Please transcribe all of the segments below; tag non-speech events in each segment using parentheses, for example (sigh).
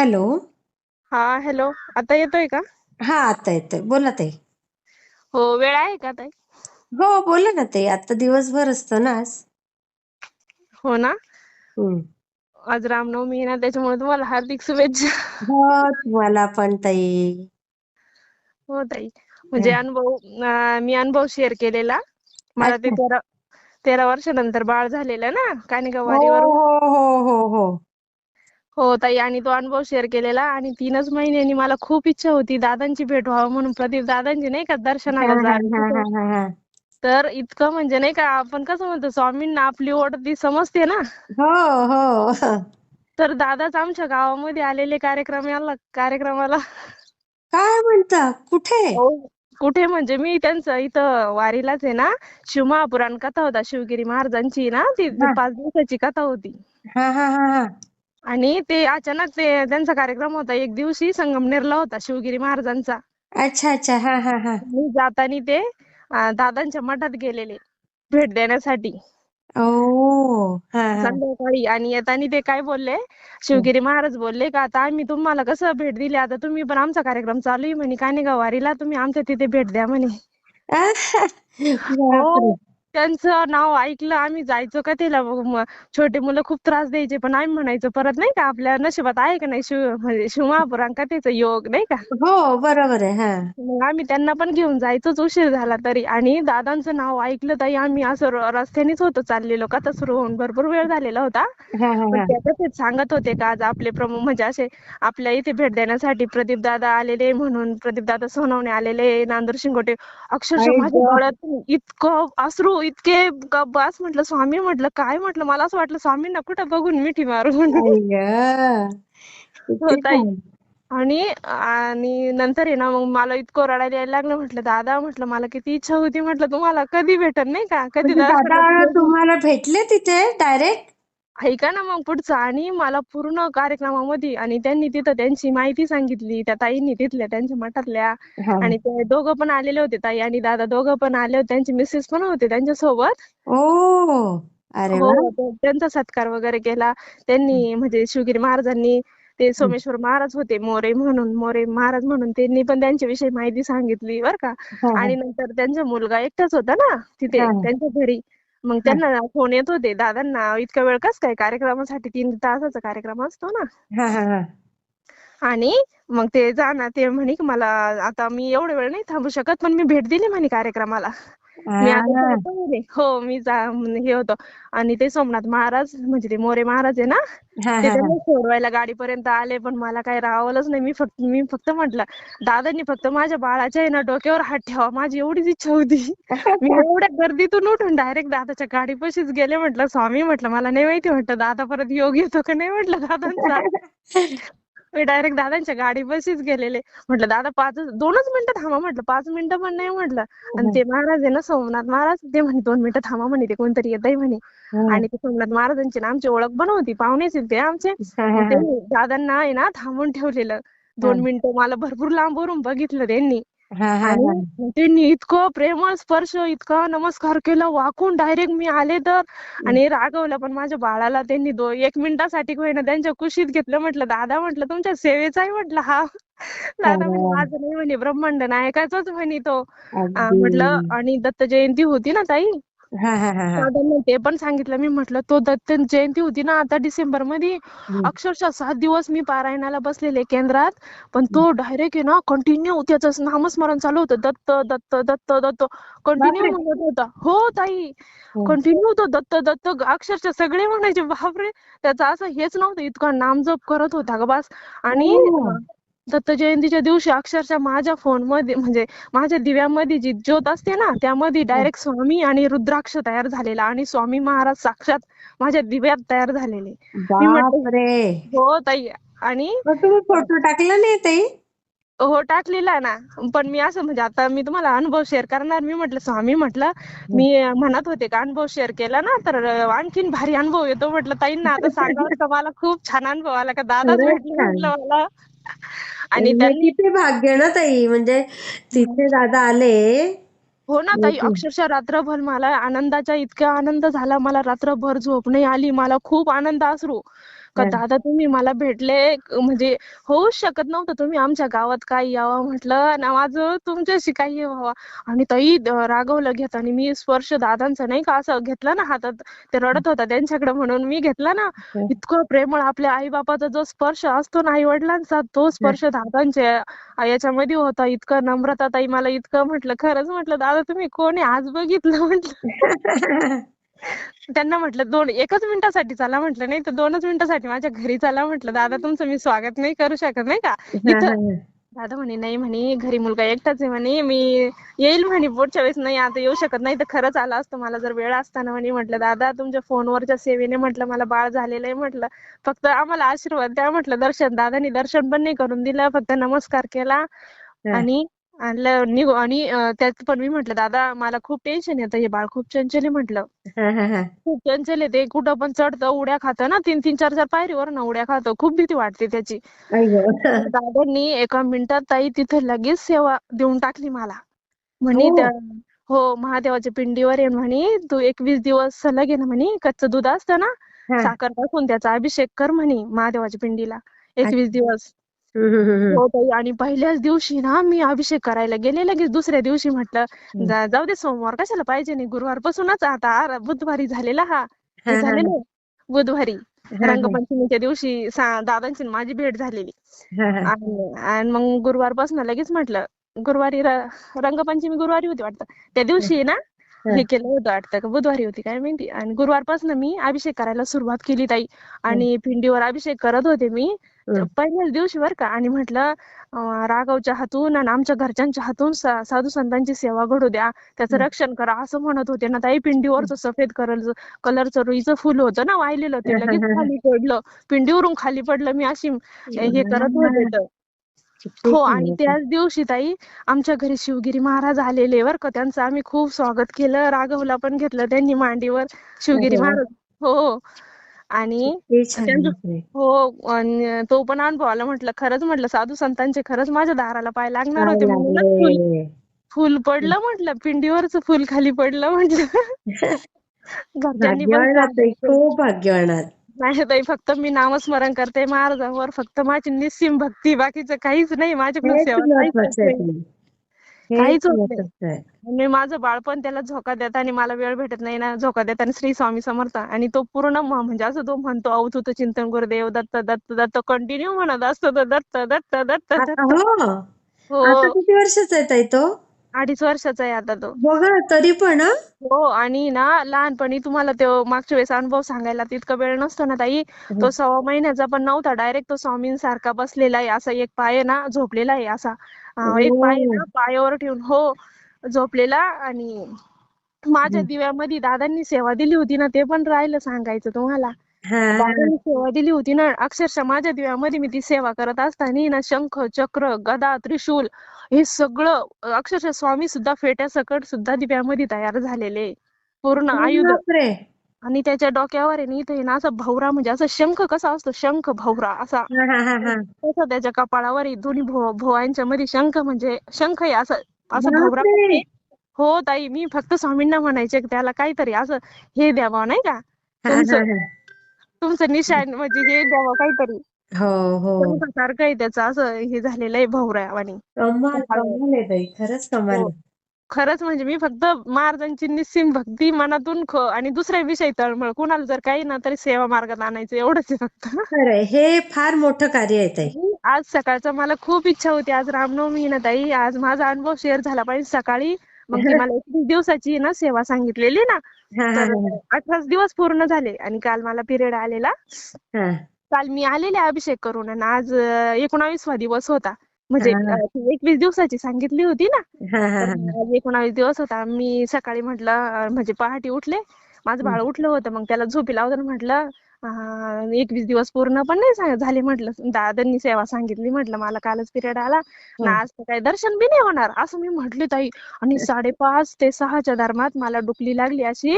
Hello. हा hello. आता येतोय का? हा आता येतोय. बोला ताई. हो वेळ आहे का ताई? हो बोला ना ताई. आता दिवसभर असतो ना आज. हो ना? हम्म. आज रामनवमी आहे ना त्याच्यामुळे तुम्हाला हार्दिक शुभेच्छा. हो तुम्हाला पण ताई. हो ताई. म्हणजे अनुभव अं, मी अनुभव शेअर केलेला. मला ते अच्छा. तेरा तेरा वर्षानंतर बाळ झालेलं ना कानिका हो वारीवरून हो हो हो हो. हो ताई आणि तो अनुभव शेअर केलेला आणि तीनच महिन्यांनी मला खूप इच्छा होती दादांची भेट व्हावं म्हणून. प्रदीप दादांची नाही का दर्शनाला तर इतकं म्हणजे नाही का आपण कसं म्हणतो स्वामींना आपली ओढ ती समजते ना. हो हो. तर दादाच आमच्या गावामध्ये आलेले कार्यक्रमाला कार्यक्रमाला. काय म्हणता? कुठे? हो कुठे म्हणजे मी त्यांचं इथं वारीलाच आहे ना शिवमहापुराण कथा होता शिवगिरी महाराजांची ना ती पाच दिवसाची कथा होती. हा हा हा हा. आणि ते अचानक ते त्यांचा कार्यक्रम होता. एक दिवशी संगमनेरला होता शिवगिरी महाराजांचा. अच्छा अच्छा. हा हा हा. मी जाताना ते अं, दादांच्या मठात गेलेले भेट देण्यासाठी. ओ हा हा. संध्याकाळी. आणि येताना ते काय बोलले? शिवगिरी महाराज बोलले का आता आम्ही तुम्हाला कसं भेट दिली? आता तुम्ही पण आमचा कार्यक्रम चालू आहे म्हणे. कानेगाव वारीला तुम्ही आमच्या तिथे भेट द्या म्हणे. बापरे हो. त्यांचं नाव ऐकलं आम्ही जायचो का तिला छोटे मुलं खूप त्रास द्यायचे पण आम्ही म्हणायचो परत नाही का आपल्या नशिबात आहे का नाही शिव म्हणजे शिवमहापुराण कथेचं योग नाही का? हो बरोबर आहे हा. मग आम्ही त्यांना पण घेऊन जायचोच उशीर झाला तरी. आणि दादांचं नाव ऐकलं ताई आम्ही असं रस्त्यानेच होतो चाललेलो कथा सुरू होऊन भरपूर वेळ झालेला होता. पण त्या कथेत सांगत होते का आज आपले प्रमुख म्हणजे असे आपल्या इथे भेट देण्यासाठी प्रदीप दादा आलेले म्हणून प्रदीप दादा सोनवणे आलेले नांदूर शिंगोटे अक्षरशः माझ्या ग. डोळ्यातून इतकं अश्रू इतके बस म्हटलं स्वामी म्हटलं काय म्हटलं? मला असं वाटलं स्वामींना कुठं बघून मिठी मारू म्हणून. (laughs) आणि आणि नंतर आहे ना मग मला इतकं रडायला यायला लागलं म्हटलं दादा म्हटलं मला किती इच्छा होती म्हटलं तुम्हाला कधी भेटल नाही का? कधी म्हणजे तुम्हाला भेटले तिथे डायरेक्ट? ऐका ना मग पुढचं. आणि मला पूर्ण कार्यक्रमामध्ये आणि त्यांनी तिथं त्यांची माहिती सांगितली त्या ताईंनी तिथल्या त्यांच्या मठातल्या हा. आणि ते दोघं पण आलेले होते ताई आणि दादा दोघं पण आले होते त्यांचे मिसेस पण होते त्यांच्यासोबत ओ अरे वा. हो ते- त्यांचा सत्कार वगैरे केला. त्यांनी म्हणजे शिवगिरी महाराजांनी ते सोमेश्वर महाराज होते मोरे म्हणून मोरे महाराज म्हणून त्यांनी पण त्यांच्याविषयी माहिती सांगितली बर का. हा. आणि नंतर त्यांचा मुलगा एकटाच होता ना तिथे हा. त्यांच्या घरी. मग त्यांना फोन येत होते. दादांना इतका वेळ कस काय कार्यक्रमासाठी तीन तासाचा कार्यक्रम असतो ना. आणि मग ते जाणार ते म्हणे की मला आता मी एवढा वेळ नाही थांबू शकत पण मी भेट दिली म्हणे कार्यक्रमाला. मी आता हा जातो हो मी जा हे होतो. आणि ते सोमनाथ महाराज म्हणजे ते मोरे महाराज आहे ना हा ते हा. त्यांना सोडवायला गाडीपर्यंत आले पण मला काही राहावलंच नाही. मी फक्त मी फक्त म्हटलं दादांनी फक्त माझ्या बाळाच्या आहे ना डोक्यावर हात ठेवा. माझी एवढीच इच्छा होती. मी (laughs) एवढ्या गर्दीतून उठून डायरेक्ट दादाच्या गाडीपाशीच गेले. म्हटलं स्वामी म्हटलं मला नाही माहिती म्हटलं दादा परत योग येतो का नाही? म्हटलं दादांचा. (laughs) मी डायरेक्ट दादांच्या गाडीपाशीच गेलेले. म्हटलं दादा पाच दोनच मिनिटं थांबा म्हटलं पाच मिनिटं पण नाही म्हटलं. आणि ते महाराज आहे ना सोमनाथ महाराज ते म्हणे दोन मिनिटं थांबा म्हणे ते कोणतरी येत म्हणे. आणि ते सोमनाथ महाराजांची ना आमची ओळख होती पाहुणेच ते आमचे. दादांना आहे ना थांबून ठेवलेलं. दोन मिनिटं मला भरपूर लांबवरून बघितलं त्यांनी. हा हा आणि त्यांनी इतकं प्रेमळ स्पर्श इतका नमस्कार केला. वाकून डायरेक्ट मी आले तर आणि रागवलं. पण माझ्या बाळाला त्यांनी दो एक मिनिटासाठी होईना त्यांच्या कुशीत घेतलं. म्हटलं दादा म्हटलं तुमच्या सेवेचा आहे म्हटलं हा. दादा म्हणे माझं नाही म्हणे ब्रह्मांड नायकाचाच म्हणे तो. आ, म्हटलं आणि दत्त जयंती होती ना ताई? दादांनी ते पण सांगितलं. मी म्हटलं तो दत्त जयंती होती ना आता डिसेंबरमध्ये अक्षरशः सात दिवस मी पारायणाला बसलेले केंद्रात. पण तो डायरेक्ट आहे ना कंटिन्यू त्याचं नामस्मरण चालू होतं. दत्त दत्त दत्त दत्त. कंटिन्यू म्हणत होता. हो ताई. हं. कंटिन्यू होतो. दत्त दत्त. अक्षरशः सगळे म्हणायचे बापरे! त्याचं असं हेच नव्हतं. इतका नामजप करत होता ग बस. आणि ओ. दत्त जयंतीच्या दिवशी अक्षरशः माझ्या फोनमध्ये म्हणजे माझ्या दिव्यामध्ये जी ज्योत असते ना त्यामध्ये डायरेक्ट स्वामी आणि रुद्राक्ष तयार झालेला आणि स्वामी महाराज साक्षात माझ्या दिव्यात तयार झालेले. मी म्हटलं बापरे! हो ताई. आणि फोटो टाकला नाही ताई? हो टाकलेला ना. पण मी असं म्हणजे आता मी तुम्हाला अनुभव शेअर करणार. मी म्हटलं स्वामी म्हटलं मी म्हणत होते का अनुभव शेअर केला ना तर आणखीन भारी अनुभव येतो म्हटलं ताईंना. आता सांगावं मला खूप छान अनुभव आला का दादाच भेटले. म्हटलं मला. आणि म्हणजे त्यांनी किती भाग्य ना ताई म्हणजे तिथे दादा आले हो ना ताई. अक्षरशः रात्रभर मला आनंदाचा इतका आनंद झाला मला रात्रभर झोप नाही आली मला खूप आनंद अश्रू का. दादा तुम्ही मला भेटले म्हणजे होऊच शकत नव्हतं. तुम्ही आमच्या गावात काय यावं म्हटलं ना माझं तुमच्याशी काही व्हावं आणि ताई रागवलं घेत आणि मी स्पर्श दादांचा नाही का असं घेतला ना हातात ते रडत होता त्यांच्याकडे म्हणून मी घेतला ना. इतकं प्रेमळ आपल्या आई बापाचा जो स्पर्श असतो ना आई वडिलांचा तो स्पर्श दादांच्या याच्यामध्ये होता. इतकं नम्रता ताई मला इतकं म्हटलं खरंच म्हटलं दादा तुम्ही कोण आहे? आज बघितलं म्हटलं. (laughs) त्यांना म्हटलं दोन एकच मिनिटासाठी चला म्हटलं नाही तर दोनच मिनिटासाठी माझ्या घरी चला म्हटलं दादा तुमचं मी स्वागत नाही करू शकत नाही का? इथं दादा म्हणे नाही म्हणे घरी मुलगा एकटाच आहे म्हणे मी येईल म्हणे पुढच्या वेळेस नाही आता येऊ शकत नाही तर खरंच आला असतो मला जर वेळ असताना म्हणे म्हटलं दादा तुमच्या फोनवरच्या सेवेने म्हटलं मला बाळ झालेलं आहे म्हटलं फक्त आम्हाला आशीर्वाद द्या म्हटलं दर्शन दादानी दर्शन पण नाही करून दिलं फक्त नमस्कार केला आणि आणलं निघू. आणि अं, त्यात पण मी म्हटलं दादा मला खूप टेन्शन येतं. हे बाळ खूप चंचल आहे म्हटलं. खूप चंचल आहे ते. कुठं पण चढतं उड्या खातं ना तीन तीन चार चार पायरीवर ना उड्या खातं. खूप भीती वाटते त्याची. (laughs) दादांनी एका मिनिटात ताई तिथे लगेच सेवा देऊन टाकली मला. म्हणे हो. त्या हो महादेवाच्या पिंडीवर आहे. म्हणे तू एकवीस दिवस सलग आहे ना म्हणे कच्चं दूध असतं ना साखर टाकून त्याचा अभिषेक कर म्हणे महादेवाच्या पिंडीला. एकवीस दिवस. हो ताई आणि पहिल्याच दिवशी ना मी अभिषेक करायला गेले लगेच दुसऱ्या दिवशी म्हटलं जा- जाऊ दे सोमवार कशाला पाहिजे नाही गुरुवारपासूनच आता बुधवारी झालेला हा. हे झालेलं आहे. बुधवारी रंगपंचमीच्या दिवशी सा- दादांची आणि माझी भेट झालेली. आणि आणि मग गुरुवारपासून लगेच म्हटलं गुरुवारी र- रंगपंचमी गुरुवारी होती वाटतं. त्या दिवशी ना हे. केलं होतं वाटतं का बुधवारी होती काय माहिती. आणि गुरुवारपासून मी अभिषेक करायला सुरुवात केली ताई. आणि पिंडीवर अभिषेक करत होते मी. पहिल्याच दिवशी बर का आणि म्हटलं राघवच्या हातून आणि आमच्या घरच्यांच्या हातून सा- साधू संतांची सेवा घडू द्या. त्याचं हं. रक्षण करा असं म्हणत होते ना ताई. पिंडीवरचं सफेद कलर कलरचं रुईचं फुल होतं ना वाहिलेलं ते हं, हं, लगेच हं. (laughs) खाली पडलं. पिंडीवरून खाली पडलं मी अशी हे करत होते हो आणि त्याच दिवशी ताई आमच्या घरी शिवगिरी महाराज आलेले बर का. त्यांचं आम्ही खूप स्वागत केलं. राघवला पण घेतलं त्यांनी मांडीवर. शिवगिरी. महाराज हो. आणि हो आणि तो पण अनुभव आला म्हटलं खरंच म्हटलं साधू संतांचे खरंच माझ्या दाराला पाय लागणार होते म्हणूनच फुल पडलं म्हटलं पिंडीवरच फुल खाली पडलं म्हटलं. (laughs) घरच्यांनी ताई. नाही फक्त मी नामस्मरण करते महाराजांवर फक्त माझी निस्सीम भक्ती बाकीचं काहीच नाही माझ्याकडून हेच सेवा काहीच होत नाही. आणि माझं बाळपण त्याला झोका देता आणि मला वेळ भेटत नाही ना झोका देता आणि श्री स्वामी समर्थ. आणि तो पूर्ण म्हणजे असं तो म्हणतो अवधूत चिंतन गुरुदेव दत्त दत्त दत्त कंटिन्यू म्हणत असतो तो दत्त दत्त दत्त दत्त. हो. हो. किती वर्षाचा आहे ताई तो? अडीच वर्षाचा आहे आता तो. बघा तरी पण हं? हो आणि ना लहानपणी तुम्हाला तो मागच्या वेळेस अनुभव सांगायला तितका वेळ नसतो ना ताई. तो सव्वा महिन्याचा पण नव्हता. डायरेक्ट तो स्वामींसारखा बसलेला आहे. असा एक पाय ना झोपलेला आहे असा. अं, एक पाय ना पायावर ठेवून हो झोपलेला. आणि माझ्या हं. दिव्यामध्ये दादांनी सेवा दिली होती ना ते पण राहिलं सांगायचं तुम्हाला. हा. सेवा दिली होती ना. अक्षरशः माझ्या दिव्यामध्ये मी ती सेवा करत असताना ना शंख चक्र गदा त्रिशूल हे सगळं अक्षरशः स्वामी सुद्धा फेट्या सकट सुद्धा दिव्यामध्ये तयार झालेले. पूर्ण आयुध. आणि त्याच्या डोक्यावर आहे ना इथे ना असा भवरा म्हणजे असा शंख कसा असतो? शंख भवरा असा. तसा त्याच्या कपाळावर दोन्ही भो भुवयांच्या मध्ये शंख म्हणजे शंख आहे असं असं भवरा. म्हणजे. हो ताई मी फक्त स्वामींना म्हणायचे त्याला काहीतरी असं हे द्यावं नाही का? तुमचं निशाण म्हणजे हे द्यावं काहीतरी. हो हो. सारखं आहे त्याचं? असं हे झालेलं आहे भवऱ्यावानी कमाल कमाल आहे ताई खरंच कमाल हो. आहे. खरंच म्हणजे मी फक्त महाराजांची निस्सीम भक्ती मनातून ख आणि दुसऱ्या विषयी तळमळ. कुणाला जर काही ना तरी सेवा मार्गात आणायचं एवढंच आहे फक्त. हे फार मोठं कार्य आहे ताई. आज सकाळचं मला खूप इच्छा होती. आज रामनवमी आहे ना ताई. आज माझा अनुभव शेअर झाला. पाहिजे सकाळी मग ती मला एकवीस दिवसाची ना सेवा सांगितलेली ना. तर अठराच दिवस पूर्ण झाले आणि काल मला पिरियड आलेला. काल मी आलेले अभिषेक करून आणि आज एकोणावीसवा दिवस होता. म्हणजे एकवीस दिवसाची सांगितली होती ना. एकोणावीस दिवस होता. मी सकाळी म्हटलं म्हणजे पहाटे उठले. माझं बाळ उठलं होतं. मग त्याला झोपी लावताना म्हटलं एकवीस दिवस पूर्ण पण नाही झाले म्हटलं. दादांनी सेवा सांगितली म्हटलं मला कालच पिरियड आला. ना आज तर काही दर्शन बी नाही होणार. असं मी म्हटले ताई. आणि साडेपाच ते सहाच्या दरम्यान मला डुकली लागली अशी.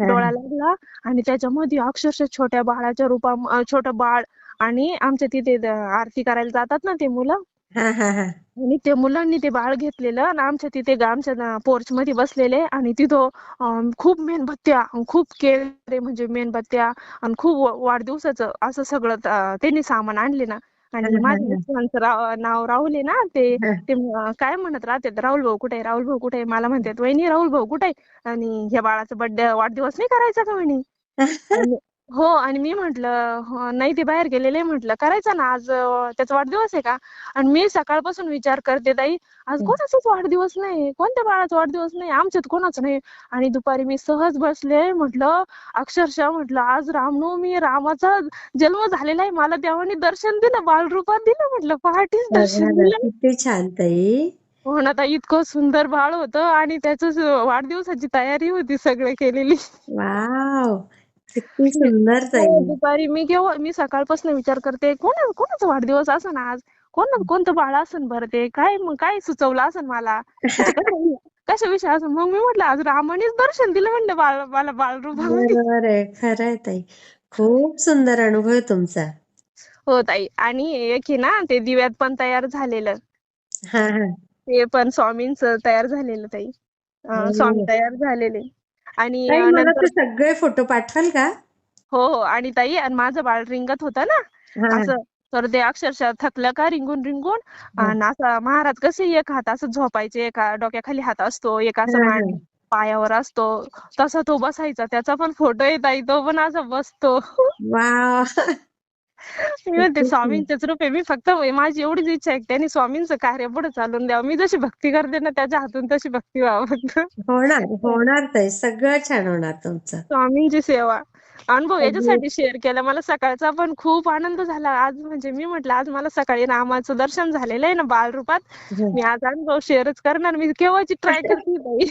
डोळा लागला. आणि त्याच्यामध्ये अक्षरशः छोट्या बाळाच्या रूपा छोटं बाळ आणि आमच्या तिथे आरती करायला जातात ना ते मुलं. हा हा हा. आणि ते मुलांनी ते बाळ घेतलेलं आणि आमच्या तिथे ग- आमच्या पोर्च मध्ये बसलेले आणि तिथं अं, खूप मेणबत्त्या अन खूप केळी म्हणजे मेणबत्त्या आणि खूप वा- वाढदिवसाचं असं सगळं त्यांनी सामान आणले ना. आणि हा, माझ्या हा. मिस्टरांचं राव- नाव राहुल आहे ना ते हा. ते म- काय म्हणत राहते राहुल भाऊ कुठे आहे? राहुल भाऊ कुठे आहे? मला म्हणतात वहिनी राहुल भाऊ कुठे आहे? आणि ह्या बाळाचा बर्थडे वाढदिवस नाही करायचा का म्हणे आणि हो आणि मी म्हंटल नाही ते बाहेर गेलेले म्हंटल करायचा ना आज अं, त्याचा वाढदिवस आहे का? आणि मी सकाळपासून विचार करते ताई आज कोणाचाच वाढदिवस नाही कोणत्या बाळाचा वाढदिवस नाही आमच्यात कोणाचा नाही. आणि दुपारी मी सहज बसले म्हटलं अक्षरशः म्हटलं आज रामनवमी रामाचा जन्म झालेला आहे मला देवाने दर्शन दिलं बालरूपात दिलं म्हटलं पहाटेच दर्शन बघा ना, दिलं. किती छान ताई. हो ना ताई इतकं सुंदर बाळ होतं आणि त्याच वाढदिवसाची तयारी होती सगळं केलेली. वाव. किती सुंदर ताई. हो, दुपारी मी केव्हा मी सकाळपासून विचार करते कोणा कोणाचा वाढदिवस असन आज? कोण कोणतं बाळ असन बरं ते? काय मग काय सुचवलं असन मला? म्हणजे कसं- कशाविषयी असं मग मी म्हटलं आज रामानेच दर्शन दिलं म्हणलं बाळ मला बाळरूपामध्ये बरोबर आहे खरं आहे ताई. खूप सुंदर अनुभव आहे तुमचा. हो ताई आणि एक आहे ना ते दिव्यात पण तयार झालेलं. हा हा. ते पण स्वामींचं तयार झालेलं ताई. अं, हो. स्वामी तयार झालेले. आणि ताई अं, मला नंतर ते सगळे फोटो पाठवाल का? हो हो. आणि ताई आणि माझं बाळ रिंगत होतं ना हा. असं तर ते अक्षरशः थकलं का रिंगून रिंगून? आणि असं महाराज कसे एक हात असं झोपायचे एका डोक्याखाली हात असतो एक असं हा, मान पायावर असतो तसा तो बसायचा. त्याचा पण फोटो येत आहे तो पण असा बसतो. वाव मी म्हणते स्वामींचेच रूप आहे. मी फक्त माझी एवढीच इच्छा आहे त्यांनी स्वामींचं कार्य पुढे चालून द्यावं. मी जशी भक्ती करते ना त्याच्या हातून तशी भक्ती व्हावं. होणार होणार ताई. सगळं छान होणार तुमचं. स्वामींची सेवा. अनुभव याच्यासाठी शेअर केला. मला सकाळचा पण खूप आनंद झाला. आज म्हणजे मी म्हटलं आज मला सकाळी रामाचं दर्शन झालेलं आहे ना बालरूपात. हो. मी आज अनुभव शेअरच करणार. मी केव्हाची ट्राय करते ताई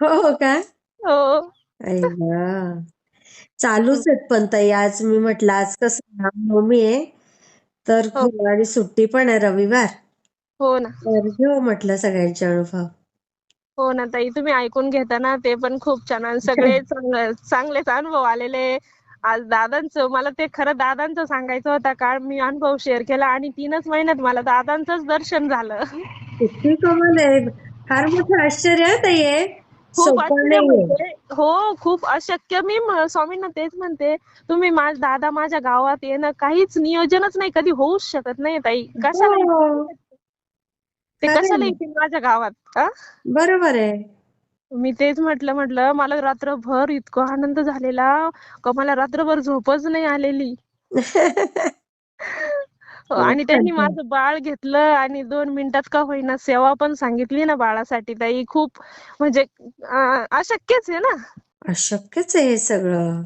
हो का? हो. चालूच आहेत पण ताई आज मी म्हटलं आज कसं रामनवमी आहे तर हो. आणि सुट्टी पण आहे रविवार. हो ना. तर घेऊ म्हटलं सगळ्यांचे अनुभव. हो ना ताई तुम्ही ऐकून घेता ना ते पण खूप छान आणि सगळे (laughs) चांगले- चांगलेच अनुभव आलेले. आज दादांचं मला ते खरं दादांचं सांगायचं होतं कारण मी अनुभव शेअर केला आणि तीनच महिन्यात मला दादांचंच दर्शन झालं. किती कमाल आहे. फार मोठं आश्चर्य आहे ताई हे. खूप म्हणजे हो खूप अशक्य. मी स्वामींना तेच म्हणते तुम्ही माझ दादा माझ्या गावात येणं काहीच नियोजनच नाही कधी होऊच शकत नाही ताई. कशाला हो, ते. कशाला येतील माझ्या गावात आ? बरोबर आहे. मी तेच म्हटलं म्हटलं मला रात्रभर इतका आनंद झालेला का मला रात्रभर झोपच नाही आलेली. (laughs) आणि त्यांनी. माझं बाळ घेतलं आणि दोन मिनिटात का होईना सेवा पण सांगितली ना बाळासाठी ताई. खूप म्हणजे अशक्यच आहे ना. अशक्यच आहे हे सगळं.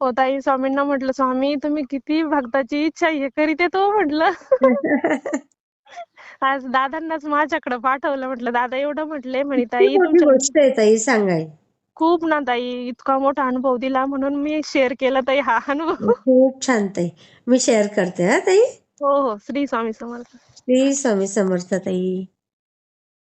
हो ताई स्वामींना म्हटलं स्वामी तुम्ही किती भक्ताची इच्छा हे करीत तो म्हटलं. (laughs) आज दादांनाच माझ्याकडे पाठवलं म्हटलं दादा एवढं म्हटले म्हणे ताई मोठी तुमच्या गोष्ट आहे ताई सांगाय. खूप ना ताई इतका मोठा अनुभव दिला म्हणून मी शेअर केला ताई हा अनुभव. खूप छान ताई. मी शेअर करते हा ताई. हो हो. श्री स्वामी समर्थ. श्री स्वामी समर्थ ताई.